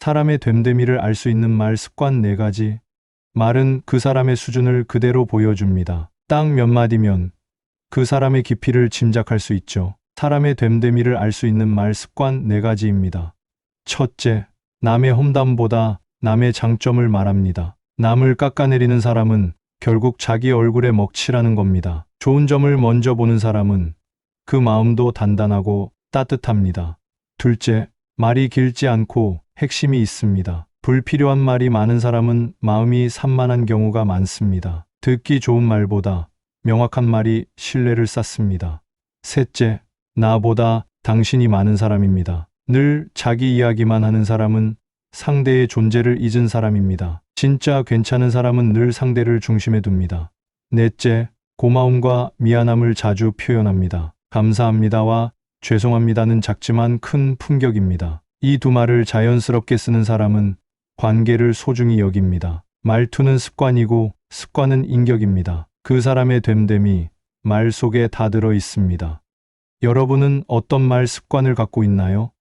사람의 됨됨이를 알 수 있는 말 습관 네 가지. 말은 그 사람의 수준을 그대로 보여줍니다. 딱 몇 마디면 그 사람의 깊이를 짐작할 수 있죠. 사람의 됨됨이를 알 수 있는 말 습관 네 가지입니다. 첫째, 남의 험담보다 남의 장점을 말합니다. 남을 깎아내리는 사람은 결국 자기 얼굴에 먹칠하는 겁니다. 좋은 점을 먼저 보는 사람은 그 마음도 단단하고 따뜻합니다. 둘째, 말이 길지 않고 핵심이 있습니다. 불필요한 말이 많은 사람은 마음이 산만한 경우가 많습니다. 듣기 좋은 말보다 명확한 말이 신뢰를 쌓습니다. 셋째, 나보다 당신이 많은 사람입니다. 늘 자기 이야기만 하는 사람은 상대의 존재를 잊은 사람입니다. 진짜 괜찮은 사람은 늘 상대를 중심에 둡니다. 넷째, 고마움과 미안함을 자주 표현합니다. 감사합니다와 죄송합니다는 작지만 큰 품격입니다. 이 두 말을 자연스럽게 쓰는 사람은 관계를 소중히 여깁니다. 말투는 습관이고 습관은 인격입니다. 그 사람의 됨됨이 말 속에 다 들어 있습니다. 여러분은 어떤 말 습관을 갖고 있나요?